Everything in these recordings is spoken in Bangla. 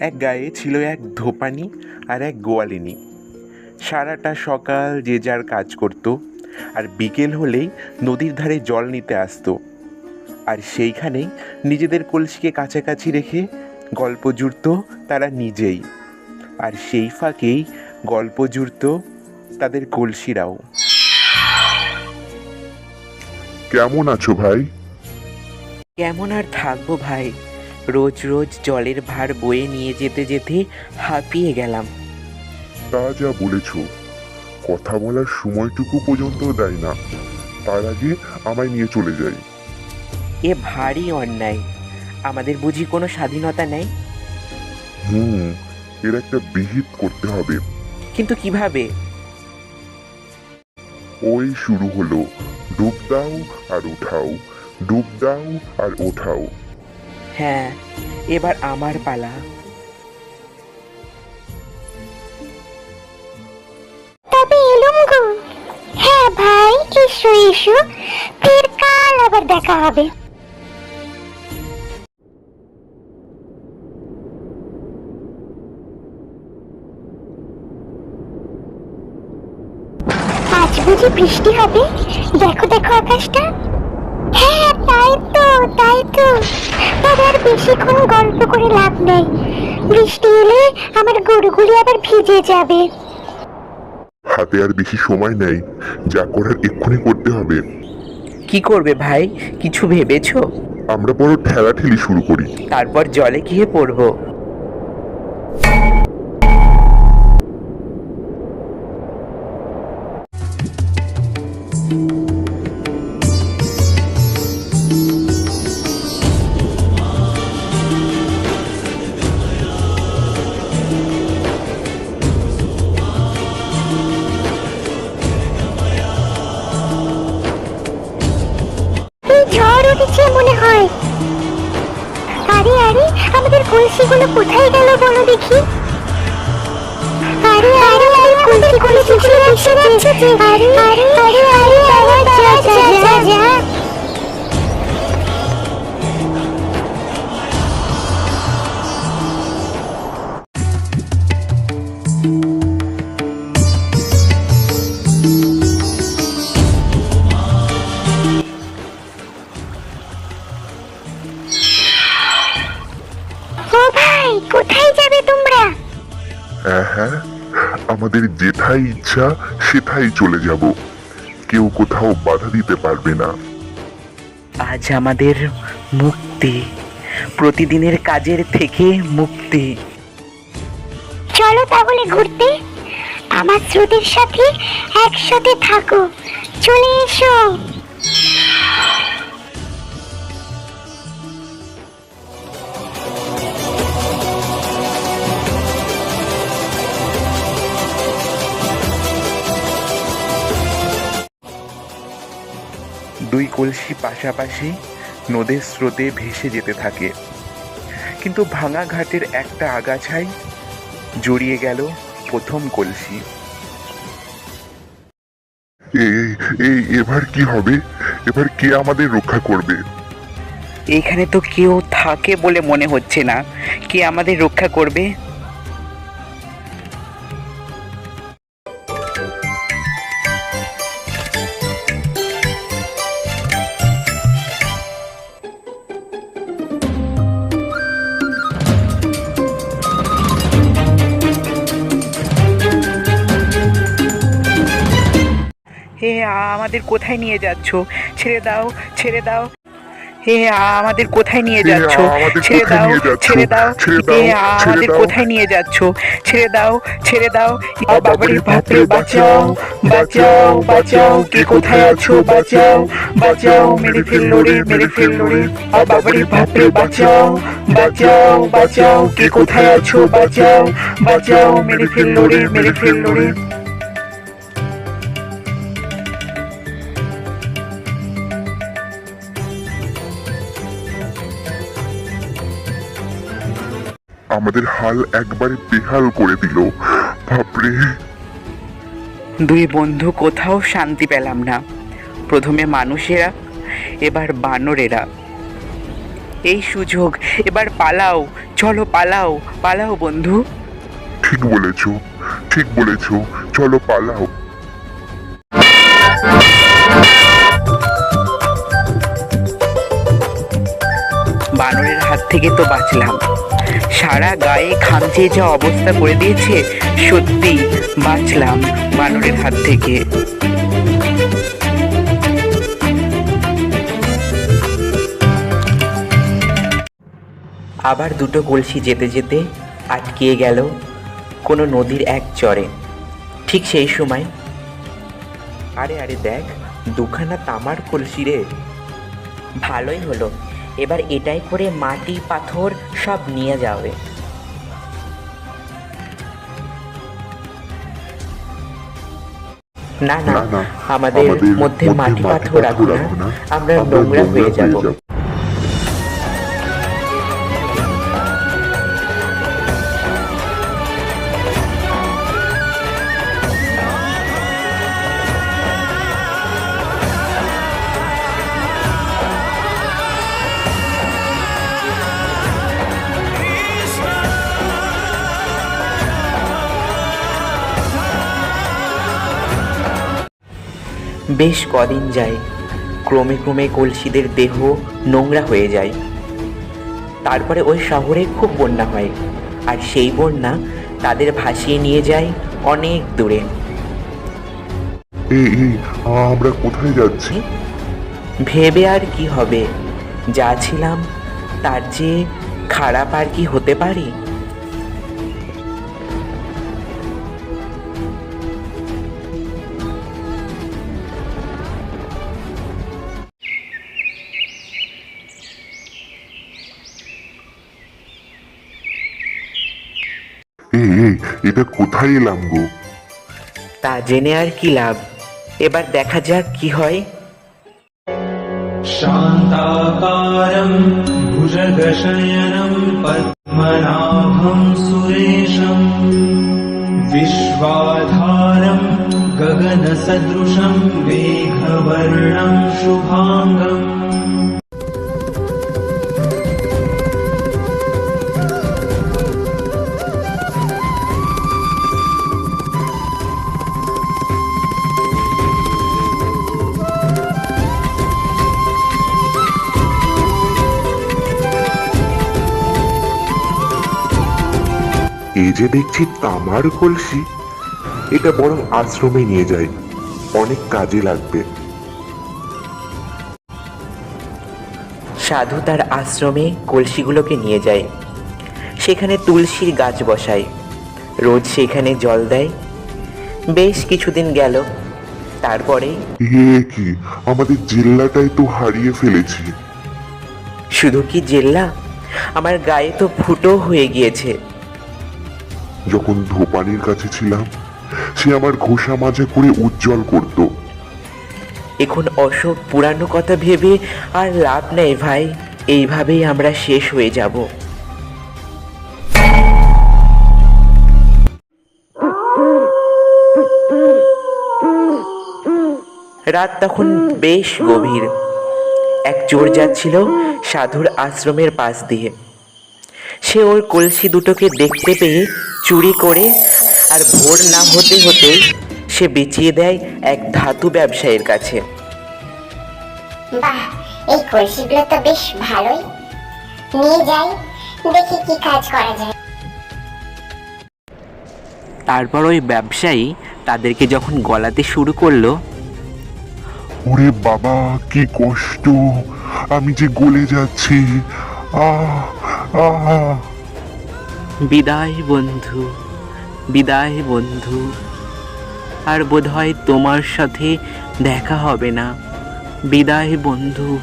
এক গায়ে ছিল এক ধোপানি আর এক গোয়ালিনী। সারাটা সকাল যে যার কাজ করত আর বিকেল হলেই নদীর ধারে জল নিতে আসতো। আর সেইখানেই নিজেদের কলসিকে কাছাকাছি রেখে গল্প জুড়ত তারা নিজেই। আর সেই ফাঁকেই গল্প জুড়ত তাদের কলসিরাও। কেমন আছো ভাই? কেমন আর থাকব ভাই? রোজ রোজ জলের ভার বয়ে নিয়ে যেতে যেতে হাঁপিয়ে গেলাম। তা যা বলেছ কথা বলার সময়টুকু পর্যন্ত দেয় না। তার আগে আমায় নিয়ে চলে যাই। এ ভারী অন্যায়। আমাদের বুঝি কোনো স্বাধীনতা নেই? হুম এর একটা বিহিত করতে হবে। কিন্তু কীভাবে? ওই শুরু হলো। ডুব দাও আর উঠাও ডুব দাও আর ওঠাও। হ্যাঁ এবার আমার পালা। তবে এলুম গো। হ্যাঁ ভাই, এসো এসো। ফের কাল আবার দেখা হবে। আজ বুঝি বৃষ্টি হবে? দেখো দেখো আকাশটা। তাই তো তাই তো। তবে আর বেশিক্ষণ গল্প করে লাভ নেই। বৃষ্টি এলে আমার গরুগুলি আবার ভিজে যাবে। হাতে আর বেশি সময় নেই। যা করার এক্ষুনি করতে হবে। কি করবে ভাই? কিছু ভেবেছো? আমরা বড় ঠেলাঠেলি শুরু করি। তারপর জলে গিয়ে পড়ব। আরে আমাদের কলসিগুলো কোথায় গেল বলো দেখি আরে আরে আরে কলসিগুলো ভেসে যাচ্ছে আরে আরে আরে আরে যা যা যা যা যেথায় ইচ্ছা সেথায় চলে যাব। কেউ কোথাও বাধা দিতে পারবে না। আজ আমাদের মুক্তি। প্রতিদিনের কাজের থেকে মুক্তি। চলো তাহলে ঘুরতে। আমার স্রোতের সাথে একসাথে থাকো। চলে এসো। দুই কলসি পাশাপাশি নদের স্রোতে ভেসে যেতে থাকে। কিন্তু ভাঙা ঘাটের একটা আগাছায় জড়িয়ে গেল প্রথম কলসি। এই এই এবার কি হবে? এবার কে আমাদের রক্ষা করবে? এখানে তো কেউ থাকে বলে মনে হচ্ছে না। কে আমাদের রক্ষা করবে? আমাদের কোথায় নিয়ে যাচ্ছ? ছেড়ে দাও ছেড়ে দাও। হে আমাদের কোথায় নিয়ে যাচ্ছ? ছেড়ে দাও ছেড়ে দাও। হে আমাদের কোথায় নিয়ে যাচ্ছ? ছেড়ে দাও ছেড়ে দাও। বাবারে বাপরে বাঁচাও বাঁচাও, বাঁচাও। কে কোথায় আছো? বাঁচাও বাঁচাও। মেরে ফেলল রে মেরে ফেলল রে। বাবারে বাপরে বাঁচাও। বাঁচাও বাঁচাও। কে কোথায় আছো? বাঁচাও বাঁচাও। মেরে ফেলল রে মেরে ফেলল রে। আমাদের হাল একবারে বেহাল করে দিল। বাপরে। দুই বন্ধু কোথাও শান্তি পেলাম না। প্রথমে মানুষেরা এবার বানরেরা। এই সুযোগ এবার পালাও চলো পালাও পালাও বন্ধু। ঠিক বলেছ ঠিক বলেছ চলো পালাও। বানরের হাত থেকে তো বাঁচলাম। সারা গায়ে খামচে যা অবস্থা করে দিয়েছে, সত্যি বাঁচলাম বানরের হাত থেকে। আবার দুটো কলসি যেতে যেতে আটকিয়ে গেল কোনো নদীর এক চরে। ঠিক সেই সময় আরে আরে দেখ, দুখানা তামার কলসি রে। ভালোই হলো। এবার এটাই করে মাটি পাথর সব নিয়ে যাবে। না না আমাদের মধ্যে মাটি পাথর রাখব না আমরা নোংরা হয়ে যাব। বেশ কদিন যায়। ক্রমে ক্রমে কলসিদের দেহ নোংরা হয়ে যায়। তারপরে ওই শহরে খুব বন্যা হয় আর সেই বন্যা তাদের ভাসিয়ে নিয়ে যায় অনেক দূরে। এই আমরা কোথায় যাচ্ছি? ভেবে আর কি হবে? যা ছিলাম তার যে খারাপ আর কি হতে পারি? এটা কোথায় এলাম গো তা জেনে আর কি লাভ এবার দেখা যাক কি হয় शान्ताकारम् भुजगशयनम् पद्मनाभम् सुरेशम् विश्वाधारम् गगनसदृशम् मेघवर्णम् शुभाङ्गम् এই যে দেখছি তামার কলসি। এটা বরং আশ্রমে নিয়ে যাই। অনেক কাজে লাগবে। সাধু তার আশ্রমে কলসিগুলোকে নিয়ে যায়। সেখানে তুলসীর গাছ বসায়। রোজ সেখানে জল দেয়। বেশ কিছুদিন গেল। তারপরে কি? আমাদের জেল্লাটাই তো হারিয়ে ফেলেছি। শুধু কি জেল্লা? আমার গায়ে তো ফুটো হয়ে গিয়েছে। যখন ধোপানির কাছে ছিলাম, সে আমার ঘোষা মাঝে করে উজ্জ্বল করত। এখন অশোক পুরানো কথা ভেবে আর লাভ নেই ভাই, এইভাবেই আমরা শেষ হয়ে যাব। রাত তখন বেশ গভীর। এক চোর যাচ্ছিল সাধুর আশ্রমের পাশ দিয়ে। সে ওর কলসি দুটোকে দেখতে পেয়ে চুরি করে আর ভোর না হতে হতেই সে বেচিয়ে দেয় এক ধাতু ব্যবসায়ীর কাছে। বাহ এই কলসিগুলো তো বেশ ভালোই। নিয়ে যাই দেখি কি কাজ করা যায়। তারপর ওই ব্যবসায়ী তাদেরকে যখন গলাতে শুরু করল ওরে বাবা কি কষ্ট! আমি যে গলে যাচ্ছি। আহ আহ। বিদায় বন্ধু বিদায় বন্ধু। আর বোধহয় তোমার সাথে দেখা হবে না। বিদায় বন্ধু।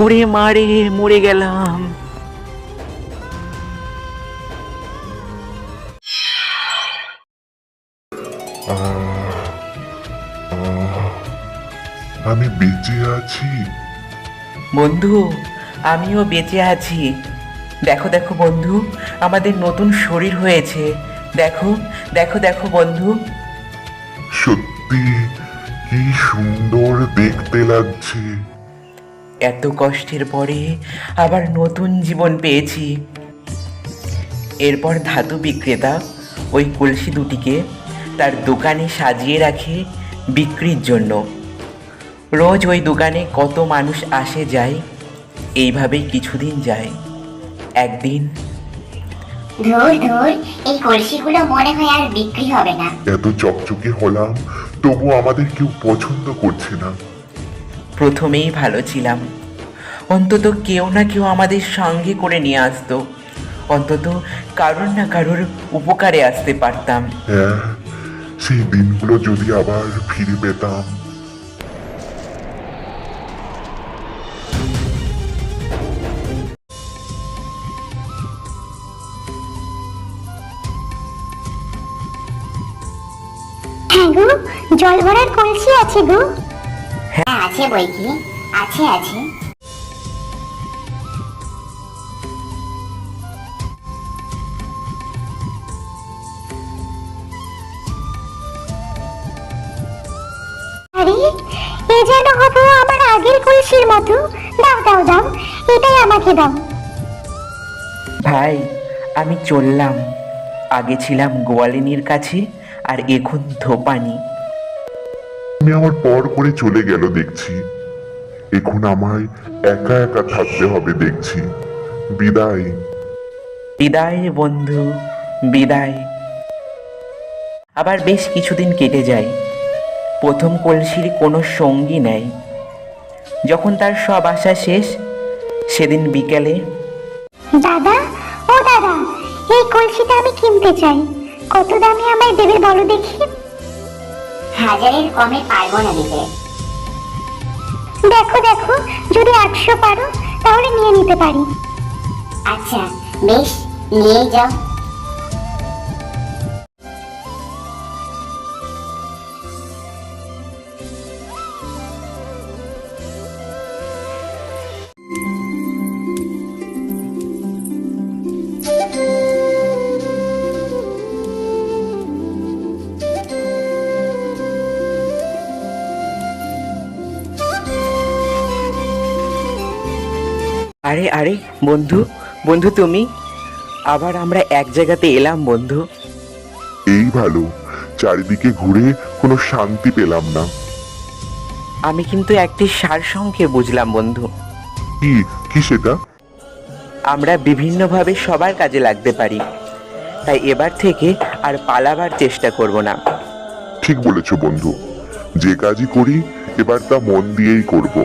ওরে মারে, মরে গেলাম। আমি বেঁচে আছি। বন্ধু আমিও বেঁচে আছি। দেখো দেখো বন্ধু আমাদের নতুন শরীর হয়েছে। দেখো দেখো দেখো বন্ধু। সত্যি কি সুন্দর দেখতে লাগছে। এত কষ্টের পরে আবার নতুন জীবন পেয়েছি। এরপর ধাতু বিক্রেতা ওই কলসি দুটিকে তার দোকানে সাজিয়ে রাখে বিক্রির জন্য। রোজ ওই দোকানে কত মানুষ আসে যায় এইভাবেই কিছুদিন যায়। একদিন ধুর ধুর এই কলসিগুলো মনে হয় আর বিক্রি হবে না। এত চকচকে হলাম তবু আমাদের কেউ পছন্দ করছে না। প্রথমেই ভালো ছিলাম। অন্তত কেউ না কেউ আমাদের সঙ্গে করে নিয়ে আসতো। অন্তত কারোর না কারোর উপকারে আসতে পারতাম। হ্যাঁ সেই দিনগুলো যদি আবার ফিরে পেতাম। হ্যাঁ গো জল ভরার কলসি আছে গো। হ্যাঁ। আছে বই কি? আছে আছে। আরে এ যেন আমার আগের কলসির মতো। দাও দাও দাও এটাই আমাকে দাও। ভাই আমি চললাম। আগে ছিলাম গোয়ালিনীর কাছে আর এখন ধোপানি তুমি আমার পর করে চলে গেল দেখছি। এখন আমায় একা একা থাকতে হবে দেখছি। বিদায়। বিদায় বন্ধু বিদায়। আবার বেশ কিছুদিন কেটে যায়। প্রথম কলসির কোনো সঙ্গী নেই। যখন তার সব আশা শেষ সেদিন বিকেলে দাদা ও দাদা এই কলসিটা আমি কিনতে চাই। কত দামি আমায় দেবে বলো দেখি? হাজারের কমে পারব না দিতে দেখো দেখো, যদি আটশো পারো, তাহলে নিয়ে নিতে পারি। আচ্ছা বেশ নিয়ে যাও। আরে আরে বন্ধু বন্ধু তুমি আবার আমরা এক জায়গাতে এলাম বন্ধু। এই ভালো চারিদিকে ঘুরে কোনো শান্তি পেলাম না। আমি কিন্তু একটি সার সংখ্যে বুঝলাম বন্ধু। কি কি সেটা? আমরা বিভিন্নভাবে সবার কাজে লাগতে পারি। তাই এবার থেকে আর পালাবার চেষ্টা করব না। ঠিক বলেছ বন্ধু। যে কাজই করি এবার তা মন দিয়েই করব।